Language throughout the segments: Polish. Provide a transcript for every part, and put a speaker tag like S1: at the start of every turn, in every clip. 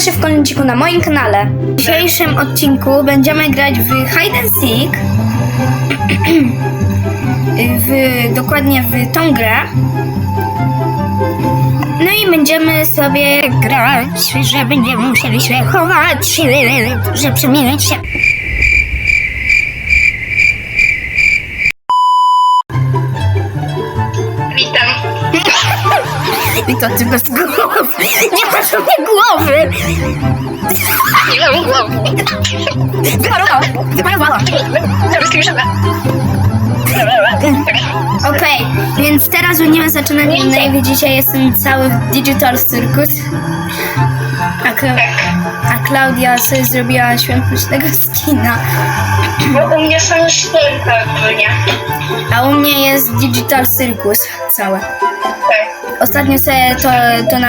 S1: się w kąciku na moim kanale. W dzisiejszym odcinku będziemy grać w Hide and Seek. w, dokładnie w tą grę. No i będziemy sobie grać, że będziemy musieli się chować, że przemieniać się.
S2: Witam.
S1: I to ty bez Nie u mnie głowy.
S2: Zaraz kliszowę.
S1: Okej, więc teraz będziemy zaczynać. No i widzicie, jestem cały w Digital Circus. Kla- a Klaudia sobie zrobiła świątecznego skina.
S2: Bo u mnie są święta ogólnie.
S1: A u mnie jest Digital Circus całe.
S2: Tak.
S1: Ostatnio sobie to, to na...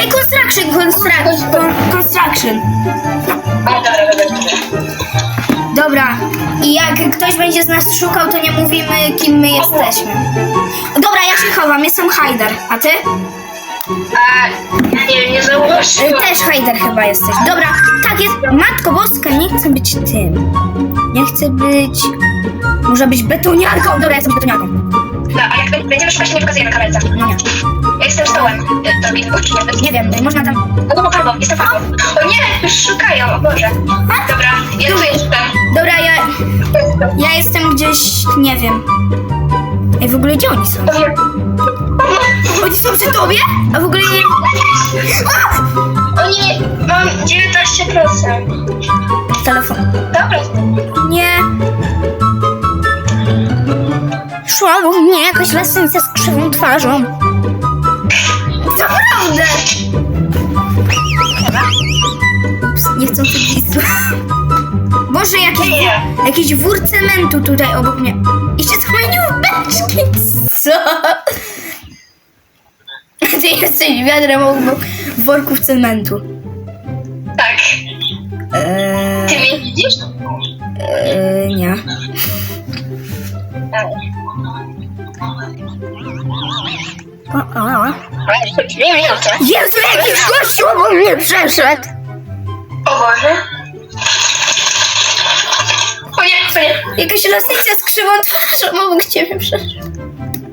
S1: Ej, Construction! Construction! Con- construction!
S2: Dobra,
S1: i jak ktoś będzie z nas szukał, to nie mówimy, kim my jesteśmy. Dobra, ja się chowam, jestem Hajder. A ty?
S2: A, nie, nie zauważyłam.
S1: Też Hajder chyba jesteś. Dobra, tak jest. Matko Boska, nie chcę być tym. Nie chcę być... Może być betoniarką. Dobra, ja być betoniarką.
S2: No, a jak będziemy szukać, to nie pokazuję na kamerce.
S1: No nie.
S2: Ja jestem stołem. Y, Drogi wyborczy.
S1: Nie wiem, można tam...
S2: O, o, farbą, jestem farbą. O nie, już szukają, o Boże. Dobra, ja tu jestem.
S1: Dobra, ja... Ja jestem gdzieś... Nie wiem. Ej, w ogóle gdzie oni są? Oni są przy tobie? A w ogóle nie... A!
S2: O nie, mam 19%.
S1: Telefon.
S2: Dobra,
S1: Nie. Szła u mnie jakaś lasyncia z krzywą twarzą. Naprawdę! Ups, nie chcą tu blisko. Boże, jakiś,
S2: Nie.
S1: jakiś wór cementu tutaj obok mnie. I się zamienił w beczki. Co? Ty jesteś wiadrem obok worków cementu.
S2: tak.
S1: Eee,
S2: Ty mnie widzisz?
S1: eee, nie. O, o, o.
S2: Nie co.
S1: Jezu, jakiś gościu obok mnie przeszedł!
S2: O Boże. O nie, o nie.
S1: Jakaś lasycia z krzywą twarzą obok ciebie przeszedł.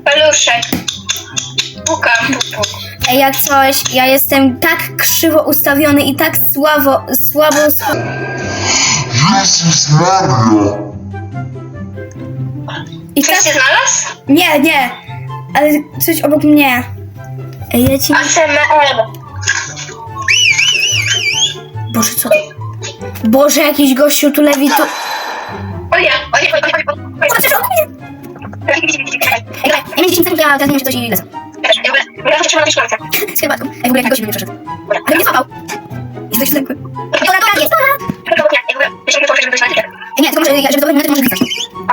S2: Paluszek. Pukam, puk, puk.
S1: Ej, jak coś, ja jestem tak krzywo ustawiony i tak słabo, słabo, słabo.
S3: Jezus Maria!
S1: I
S2: Ktoś
S1: tak...
S2: się znalazł?
S1: Nie, nie, ale coś obok mnie. Ej, ja ci...
S2: ASMR.
S1: Boże, co? Boże, jakiś gościu tu lewitu...
S2: O nie, o nie, o nie, o nie, o nie.
S1: Boże, przeszedł obok mnie! Ej, daj, ej, mieć 10 sekund, ja teraz nie wiem, czy coś nie lecę.
S2: Ja będę- ja muszę trzymać na szkolce.
S1: Z herbatką. Ej, w ogóle jakiś gościu do mnie przeszedł.
S2: Dobra.
S1: Ale mnie złapał. Jest dość zwykły. Dobra, dobra, jest, dobra.
S2: Tylko nie, ja mówię, jeszcze nie to, żeby być na etykietę.
S1: Nie, tylko może, żeby to to może.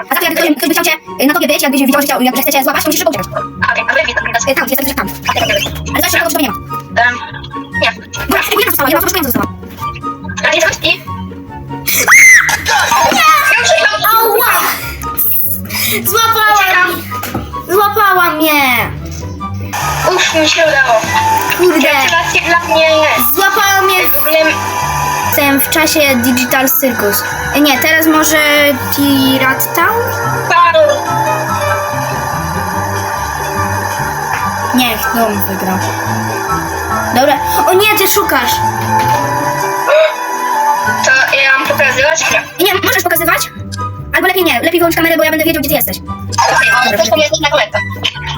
S1: A tak jak ktoś, ktoś by chciał cię y, na tobie być, jakbyś widział, że, chciał, jak- że chce cię złapać, to musisz szybko uciekać.
S2: A, okej, ale widzę, widzę.
S1: Y, Tam, jest tak, tam. Ale zaraz szybko, bo nie ma.
S2: Em, Nie.
S1: Dobra, jedna została, jedna osoba szukająca
S2: Gratulacje dla mnie.
S1: Złapała mnie
S2: W ogóle...
S1: w, w czasie Digital Circus. Y, Nie, teraz może Pirat Town?
S2: Paru.
S1: Nie, dom wygrał. Dobra. O nie, ty szukasz!
S2: To ja mam pokazywać? Nie.
S1: Możesz pokazywać? Albo lepiej nie, lepiej wyłącz kamerę, bo ja będę wiedział, gdzie ty jesteś.
S2: Okej, okay, zresztą jesteś na komentarz.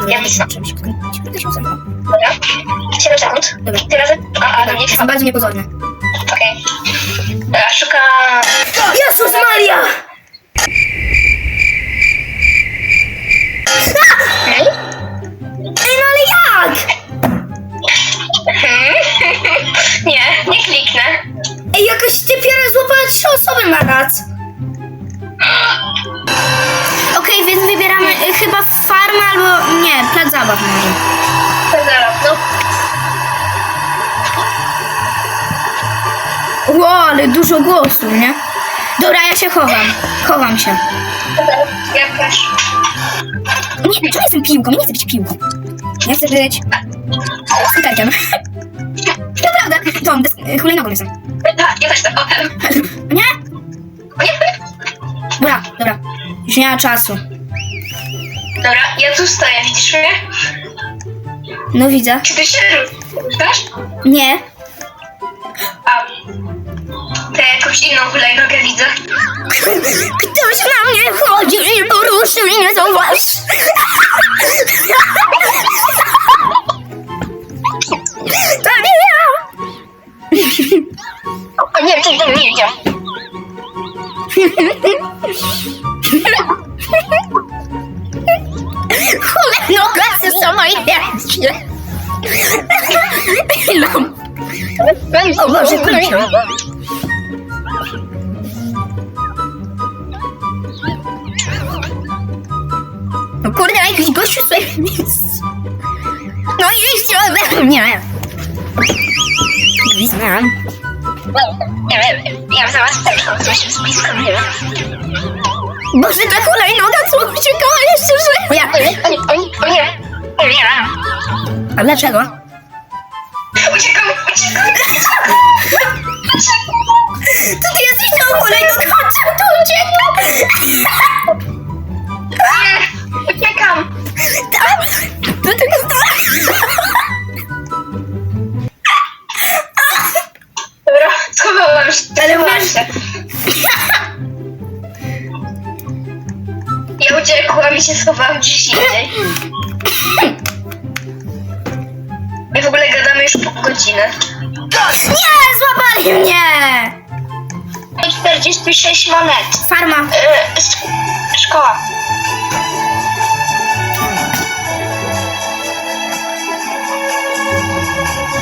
S2: Ja widzę. Dobra. 7 sekund.
S1: Dobra.
S2: Ty razy... A,
S1: Są
S2: trzeba.
S1: bardzo niepozorne.
S2: Okej. Ja szukam...
S1: Jezus Maria! Ale dużo głosu, nie? Dobra, ja się chowam. Chowam się.
S2: Ja też.
S1: Nie, czemu jestem piłką? Ja nie chcę być piłką. Ja chcę być... Skuterkiem. Dobra, naprawdę, tą, des- hulajnogą jestem.
S2: Tak, ja też? O nie!
S1: Dobra, dobra. Już nie ma czasu.
S2: Dobra, ja tu stoję, widzisz mnie?
S1: No widzę.
S2: Czy ty się ruszasz?
S1: Nie.
S2: Jakąś inną hulajnogę widzę.
S1: Ktoś na mnie chodzi i poruszył mnie, zauważ. Mnie. Boże, ta hulajnoga, co uciekała jeszcze żyje.
S2: O nie.
S1: A dlaczego?
S2: Uciekam, uciekam.
S1: To ty jesteś tą hulajnogą, czemu tu ucieka?
S2: Nie, uciekam.
S1: Tam, do tego
S2: schowałam się.
S1: Ale
S2: się. Ja uciekłam i się schowałam gdzieś indziej. My w ogóle gadamy już pół godziny.
S1: Nie, złapali mnie.
S2: 46 monet.
S1: Farma.
S2: Sz- szkoła.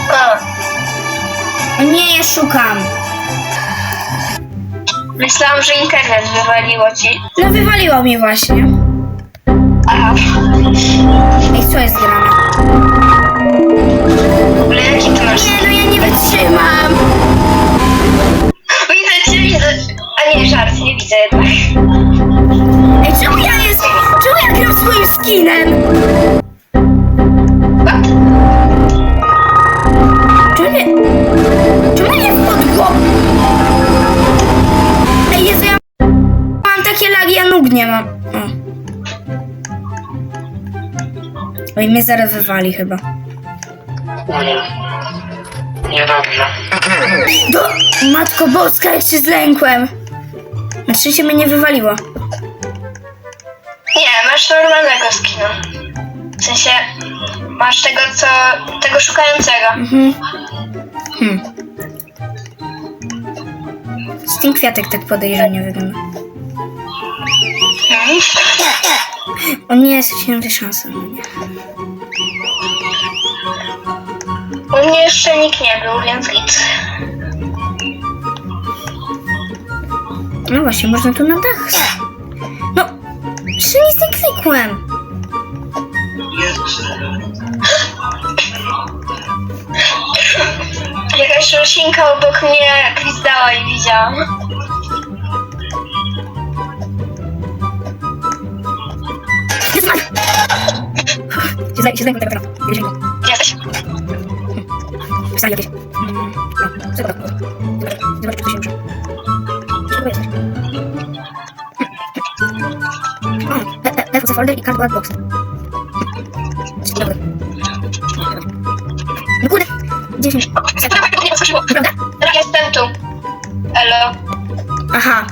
S2: Szkoła.
S1: Nie, ja szukam.
S2: Myślałam, że internet wywaliło ci.
S1: No wywaliło mnie właśnie.
S2: Aha.
S1: Ej, co jest grane?
S2: W ogóle jaki ty masz...
S1: Nie, no ja nie wytrzymam.
S2: Widzę cię, widzę... A nie, żart, nie widzę jednak.
S1: Ej, czemu ja jest... Czemu ja gram swoim skinem?
S2: What?
S1: Nóg nie mam. O. Oj, mnie zaraz wywali chyba.
S2: Nie. Niedobrze.
S1: Do... Matko Boska, jak się zlękłem. Znaczy się mnie nie wywaliło.
S2: Nie, masz normalnego skina. W sensie, masz tego, co... tego szukającego.
S1: Mhm. Hmm. Z tym kwiatek tak podejrzanie wygląda.
S2: Hmm?
S1: On nie szansy. no nie.
S2: U mnie jeszcze nikt nie był, więc git.
S1: No właśnie, można tu na dach. No, jeszcze nic nie klikłem.
S2: Jakaś roślinka obok mnie gwizdała i widziałam.
S1: Zlękłem tego tematu. Jakieś winko.
S2: Gdzie jesteś?
S1: Wstali jakieś. Mm, O, zobacz. Zobacz, zobacz, co się ruszy. Tu jesteś? O, PFC folder i cardboard box. Dobra. No kurde, 10 sekund. Prawda?
S2: Dobra, jestem tu. Elo.
S1: Aha,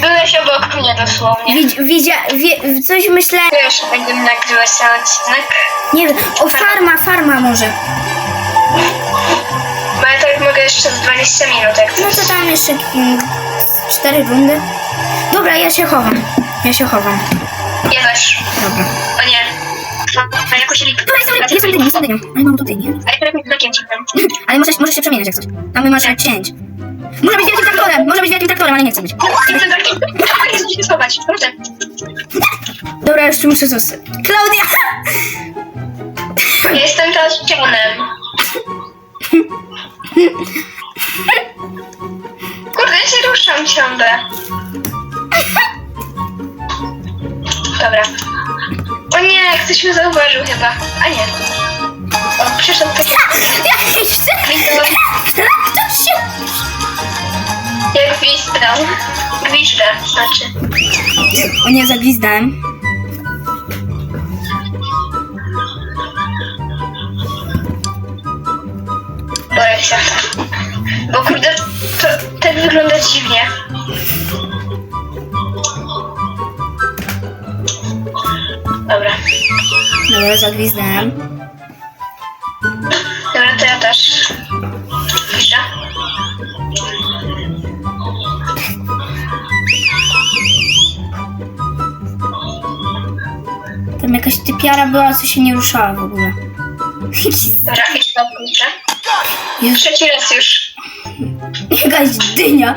S2: Byłeś obok mnie dosłownie.
S1: Widz, widzia, wie, coś myślę,
S2: Wiesz, będziemy nagrywać ten odcinek.
S1: nie wiem, o farma, farma może.
S2: Bo ja tak mogę jeszcze z 20 minut, jak
S1: No to tam jeszcze mm, cztery rundy. Dobra, ja się chowam. Ja się chowam.
S2: Ja też.
S1: Dobra.
S2: O nie. A jakoś lip.
S1: Dobra, jestem, jestem dynią, jestem. Ale mam tutaj, nie?
S2: A jak jakimś znakiem dam.
S1: Ale możesz, możesz się przemieniać jak coś. Tam my masz cięć. Może być wielkim traktorem, może być wielkim traktorem, ale nie chcę być.
S2: Takim. Nie się schować. Proszę.
S1: Dobra, jeszcze muszę zostać. Klaudia!
S2: Jestem teraz pionem. Kurde, ja się ruszam ciągle. Dobra. O nie, ktoś mnie zauważył chyba. A nie. O. gwizdał. Gwizdże, znaczy.
S1: O nie, zagwizdałem.
S2: Boję się. Bo kurde, to tak wygląda dziwnie. Dobra.
S1: Dobra, zagwizdałem. Typiara była, co się nie ruszała w ogóle.
S2: Dobra, idź na piszę.
S1: Jezu,
S2: Trzeci raz już.
S1: jakaś dynia.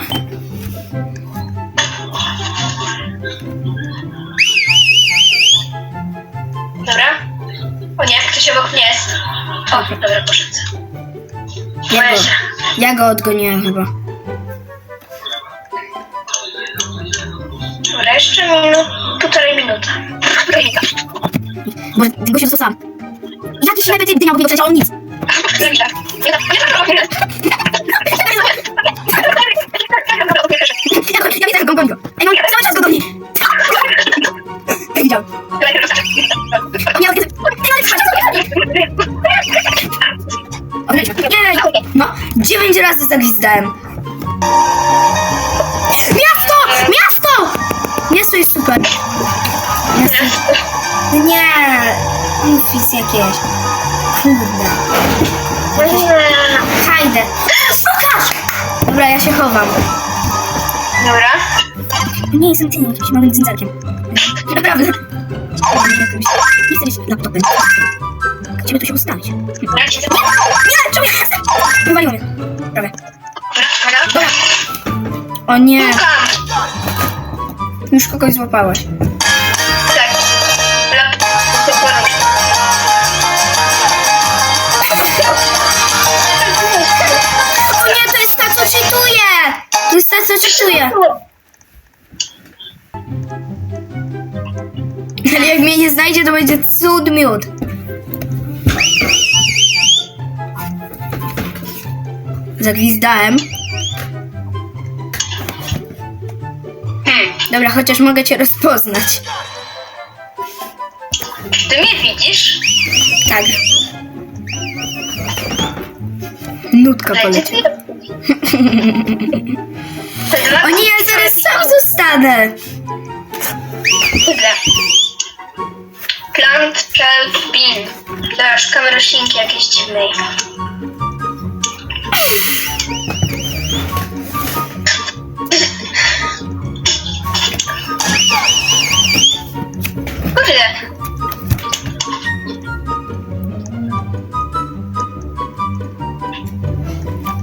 S2: Dobra. O nie, ktoś obok mnie jest. O, dobra, poszedł.
S1: Ja go, ja go odgoniłem chyba.
S2: Dobra, jeszcze minut, półtorej minuty. Półtorej minuty.
S1: Bo gościu został sam. Jakiś lepiej ty dynia, bo nie on nic. Ja, widzę, go goni go. Ej, no, cały czas go goni. On no. Nie, no, dziewięć razy zagwizdałem. Miasto! Miasto! Miasto jest super. Miasto. Nie, infis jakieś. Kurde. Hajdę. Pokaż! Dobra, ja się chowam.
S2: Dobra.
S1: Nie jestem ty, jakimś małym dzyndzarkiem. Naprawdę. Nie chcę mieć laptopem. Chcemy tu się ustawić. Nie, nie, czemu ja jestem? Wywaliło mnie. Prawie.
S2: Dobra.
S1: O nie, już kogoś złapałaś. To jest ta, co czytuje. Ale jak mnie nie znajdzie, to będzie cud miód. Zagwizdałem.
S2: Hmm.
S1: Dobra, chociaż mogę cię rozpoznać.
S2: Czy ty mnie widzisz?
S1: Tak. Nutka
S2: Dajcie
S1: poleciała.
S2: Te dwa
S1: O nie, ja zaraz sam zostanę.
S2: Kurde. Plant Child Bean. Dobra, szukam roślinki jakiejś dziwnej. Kurde.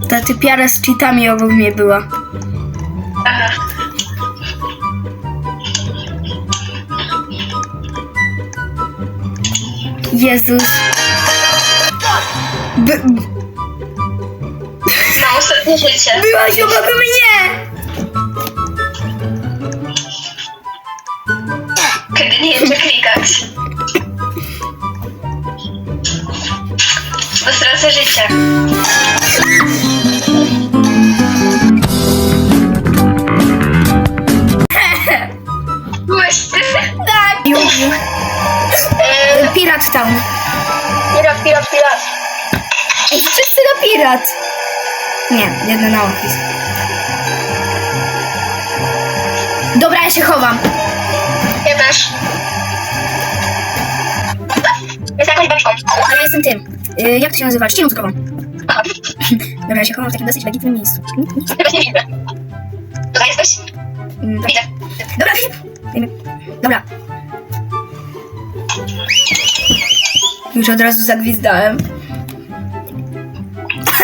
S1: Ta typiara z cheatami obok mnie była. Jezus. By,
S2: Mam ostatnie życie.
S1: byłaś obok mnie!
S2: Kiedy nie wiem, klikać. Bo stracę życie. Eee,
S1: Pirat
S2: pirat, pirat, pirat.
S1: Ej, Wszyscy na pirat. Nie, jedna na office. Dobra, ja się chowam.
S2: Ja też. Jest jakąś beczką.
S1: Ale ja jestem tym. Y, jak to się nazywa? Trzciną.
S2: Aha,
S1: Dobra, ja się chowam w takim dosyć legitymnym miejscu.
S2: teraz nie widzę. Tutaj jesteś?
S1: Mm, tak.
S2: Widzę.
S1: Dobra, dobra. Już od razu zagwizdałem.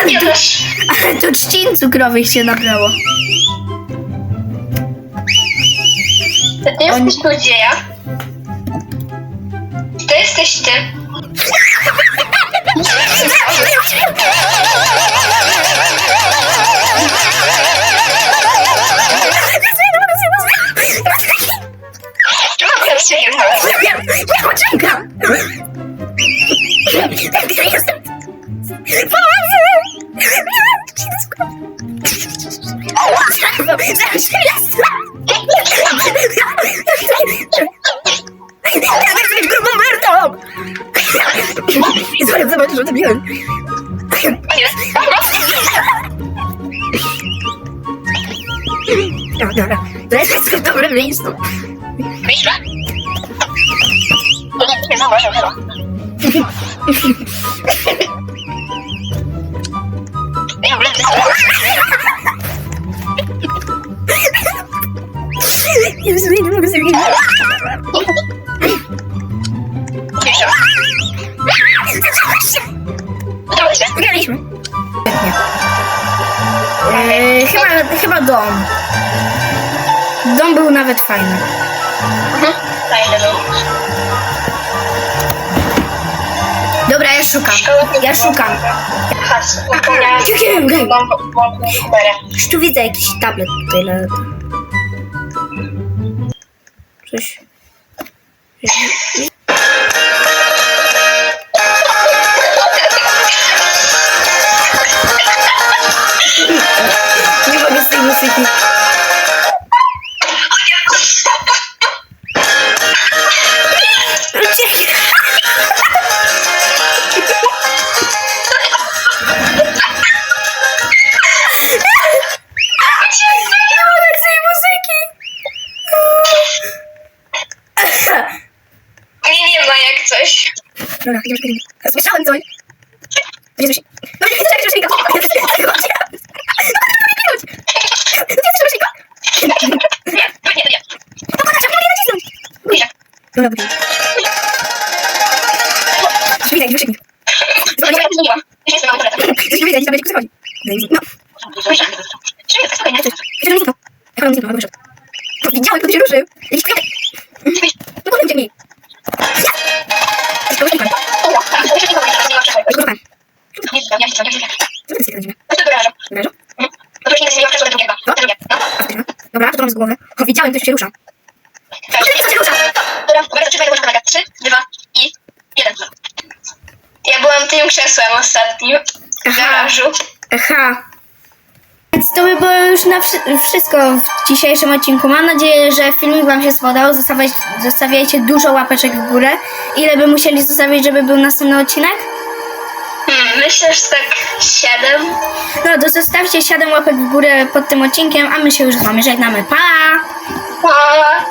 S2: Ja też.
S1: Ale to trzcin cukrowych się nabrało.
S2: To ty jesteś złodzieja. To jesteś ty. Teraz się nie
S1: jest! Ja chcę Sorry, zobacz, dobra, to jest w dobrym miejscu.
S2: Wyszła? Nie, nie, zauważyłem
S1: nie mogę sobie? Wygraliśmy. Eee, chyba, chyba dom. Dom był nawet fajny.
S2: Mhm. Fajne
S1: szukam. Ja szukam. Mam
S2: mam komputerę.
S1: Jeszcze widzę jakiś tablet tutaj lata. Coś. Nie. Dobra, będzie. Coś widać, wyszybnik.
S2: Nie, nie, nie. Już jestem na komputerze.
S1: Coś widać, tam będzie przychodzi. No.
S2: Słyszę, spokojnie.
S1: to zniknął? Jak on zniknął, albo wyszedł. Widziałem, kto się ruszył. Jakiś kwiatek. No powiem cię mniej. Ja! To już nie pan.
S2: Nie.
S1: Już pan.
S2: Nie, nie, nie, nie, nie, nie.
S1: Co to jest takiego
S2: No to garażu.
S1: Garażu?
S2: No to już nigdy nie ma przeszkód do drugiego. Do drugiego. No.
S1: Dobra, to mam z głowy. O, widziałem, ktoś się rusza.
S2: Tak.
S1: Ktoś się rusza.
S2: Dobra, bardzo czekaj, to może Trzy, dwa i jeden. Ja byłam tym krzesłem ostatnim w
S1: Aha.
S2: garażu.
S1: Aha. Więc to by było już na wszy- wszystko w dzisiejszym odcinku. Mam nadzieję, że filmik Wam się spodobał. Zostawiać, zostawiajcie dużo łapeczek w górę. Ile by musieli zostawić, żeby był następny odcinek?
S2: Hmm, myślę, że tak siedem.
S1: No to zostawcie 7 łapek w górę pod tym odcinkiem, a my się już z Wami żegnamy. Pa!
S2: Pa!